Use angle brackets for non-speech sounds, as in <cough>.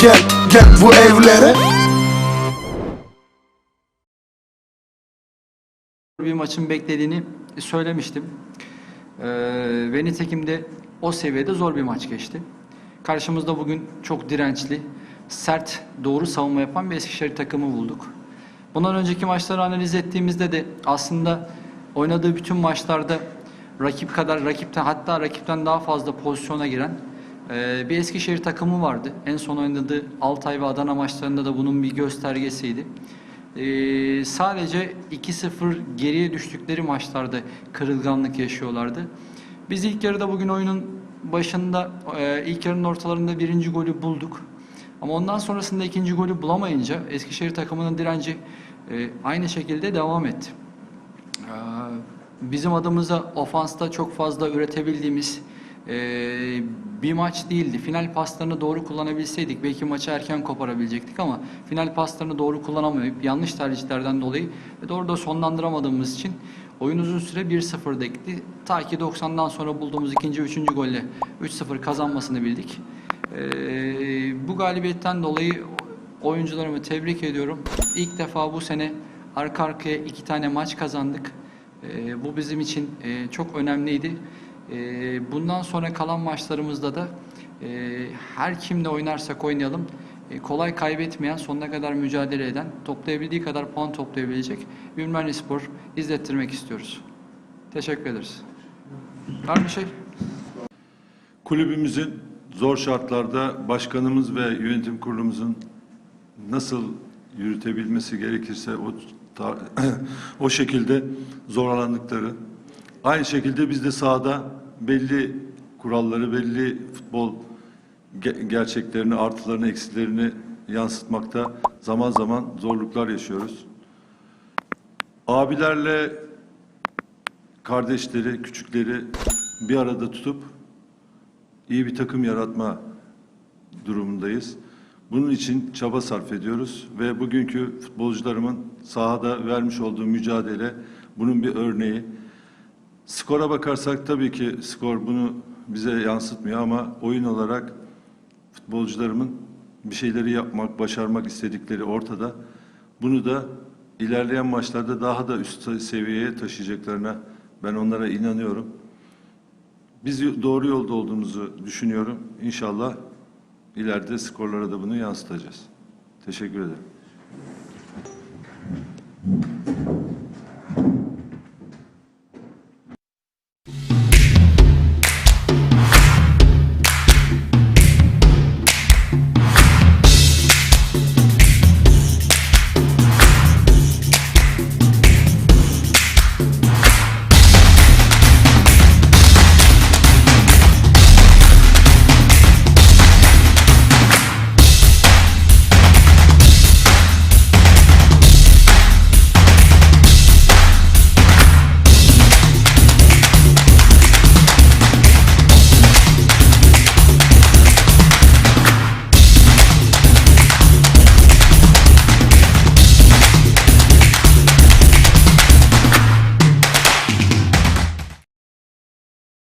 gel gel bu evlere bir maçın beklediğini söylemiştim. Ee, ve nitekim de o seviyede zor bir maç geçti. Karşımızda bugün çok dirençli, sert, doğru savunma yapan bir Eskişehir takımı bulduk. Bundan önceki maçları analiz ettiğimizde de aslında oynadığı bütün maçlarda rakip kadar, rakipten hatta rakipten daha fazla pozisyona giren e, bir Eskişehir takımı vardı. En son oynadığı Altay ve Adana maçlarında da bunun bir göstergesiydi. Ee, sadece 2-0 geriye düştükleri maçlarda kırılganlık yaşıyorlardı. Biz ilk yarıda bugün oyunun başında, e, ilk yarının ortalarında birinci golü bulduk. Ama ondan sonrasında ikinci golü bulamayınca Eskişehir takımının direnci e, aynı şekilde devam etti. Ee, Bizim adımıza ofansta çok fazla üretebildiğimiz e, bir maç değildi. Final paslarını doğru kullanabilseydik belki maçı erken koparabilecektik ama final paslarını doğru kullanamayıp yanlış tercihlerden dolayı ve doğru da sonlandıramadığımız için oyun uzun süre 1-0'da gitti. Ta ki 90'dan sonra bulduğumuz ikinci, üçüncü golle 3-0 kazanmasını bildik. Ee, bu galibiyetten dolayı oyuncularımı tebrik ediyorum. İlk defa bu sene arka arkaya iki tane maç kazandık. Ee, bu bizim için e, çok önemliydi. Ee, bundan sonra kalan maçlarımızda da e, her kimle oynarsak oynayalım e, kolay kaybetmeyen, sonuna kadar mücadele eden, toplayabildiği kadar puan toplayabilecek Ümraniye Spor izlettirmek istiyoruz. Teşekkür ederiz. Var bir şey? Kulübümüzün zor şartlarda başkanımız ve yönetim kurulumuzun nasıl yürütebilmesi gerekirse o <clears throat> o şekilde zorlandıkları. Aynı şekilde biz de sahada belli kuralları, belli futbol ge- gerçeklerini, artılarını, eksilerini yansıtmakta zaman zaman zorluklar yaşıyoruz. Abilerle kardeşleri, küçükleri bir arada tutup iyi bir takım yaratma durumundayız. Bunun için çaba sarf ediyoruz ve bugünkü futbolcularımın sahada vermiş olduğu mücadele bunun bir örneği. Skora bakarsak tabii ki skor bunu bize yansıtmıyor ama oyun olarak futbolcularımın bir şeyleri yapmak, başarmak istedikleri ortada. Bunu da ilerleyen maçlarda daha da üst seviyeye taşıyacaklarına ben onlara inanıyorum. Biz doğru yolda olduğumuzu düşünüyorum. İnşallah ileride skorlara da bunu yansıtacağız. Teşekkür ederim.